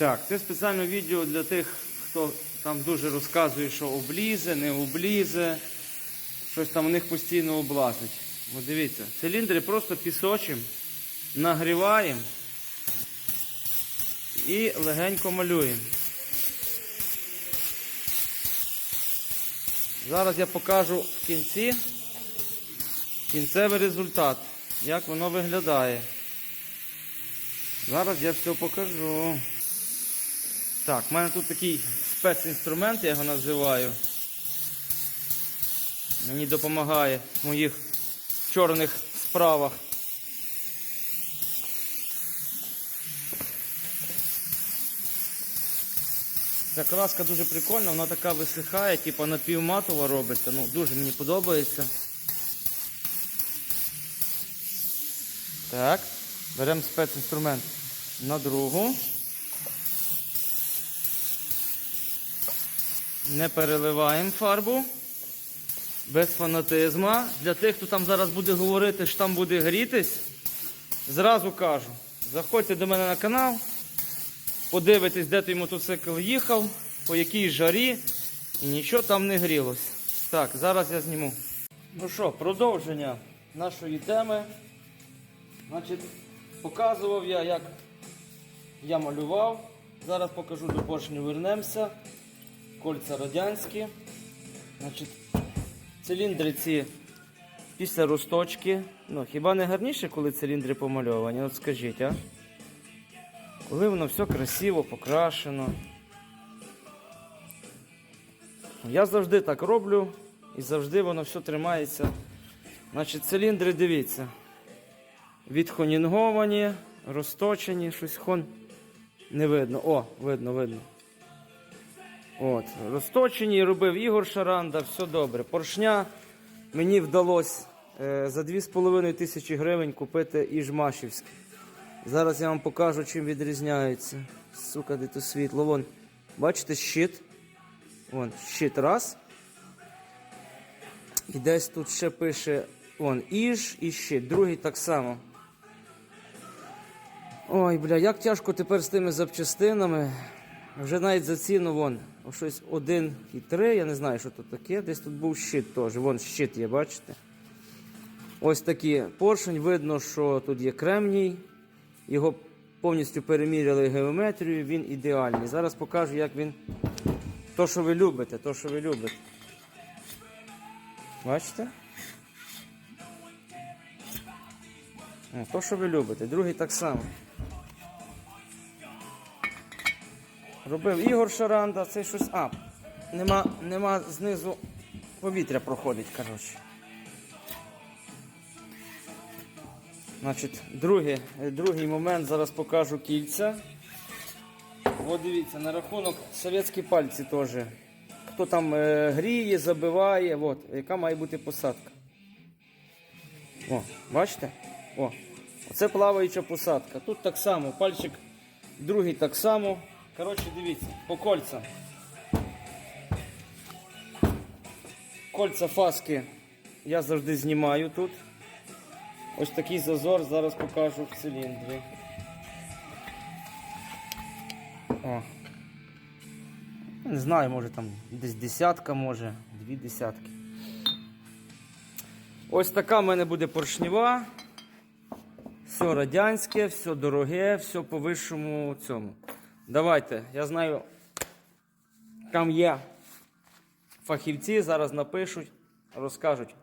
Так, це спеціальне відео для тих, хто там дуже розказує, що облізе, не облізе. Щось там у них постійно облазить. От дивіться, циліндри просто пісочим, нагріваємо і легенько малюємо. Зараз я покажу в кінці кінцевий результат, як воно виглядає. Зараз я все покажу. Так, в мене тут такий спецінструмент, я його називаю. Мені допомагає в моїх чорних справах. Ця краска дуже прикольна, вона така висихає, типу напівматова робиться. Ну, дуже мені подобається. Так, беремо спецінструмент на другу. Не переливаємо фарбу. Без фанатизма. Для тих, хто там зараз буде говорити, що там буде грітись, зразу кажу, заходьте до мене на канал, подивитесь, де той мотоцикл їхав, по якій жарі, і нічого там не грілось. Так, зараз я зніму. Ну що, продовження нашої теми. Значить, показував я, як я малював. Зараз покажу до поршню вернемося. Кольця радянські. Значить, циліндри ці після розточки. Ну, хіба не гарніше, коли циліндри помальовані? От скажіть, а? Коли воно все красиво, покрашено. Я завжди так роблю і завжди воно все тримається. Значить, циліндри, дивіться. Відхонінговані, розточені, щось хон не видно. О, видно, видно. От, розточені, робив Ігор Шаранда, все добре. Поршня мені вдалося е, за 2,5 тисячі гривень купити Іжмашівський. Зараз я вам покажу, чим відрізняється. Сука, де то світло. Вон, бачите, щит. Вон, щит раз. І десь тут ще пише вон, Іж і щит. Другий так само. Ой, бля, як тяжко тепер з тими запчастинами. Вже навіть за ціну вон, щось 1,3, я не знаю, що тут таке. Десь тут був щит теж. Вон щит є, бачите? Ось такий поршень. Видно, що тут є кремній. Його повністю переміряли геометрію, він ідеальний. Зараз покажу, як він. То, що ви любите, то, що ви любите. Бачите? О, то, що ви любите. Другий так само. Робив Ігор Шаранда, це щось. А, нема, нема знизу повітря проходить, коротше. Значить, другий, другий момент, зараз покажу кільця. От дивіться, на рахунок совєтські пальці теж. Хто там е, гріє, забиває, от, яка має бути посадка. О, бачите? О, оце плаваюча посадка. Тут так само, пальчик другий так само. Коротше, дивіться, по кольцям. Кольця фаски я завжди знімаю тут. Ось такий зазор зараз покажу в циліндрі. О. Не знаю, може там десь десятка, може, дві десятки. Ось така в мене буде поршнева. Все радянське, все дороге, все по вищому цьому. Давайте, я знаю, там є фахівці, зараз напишуть, розкажуть,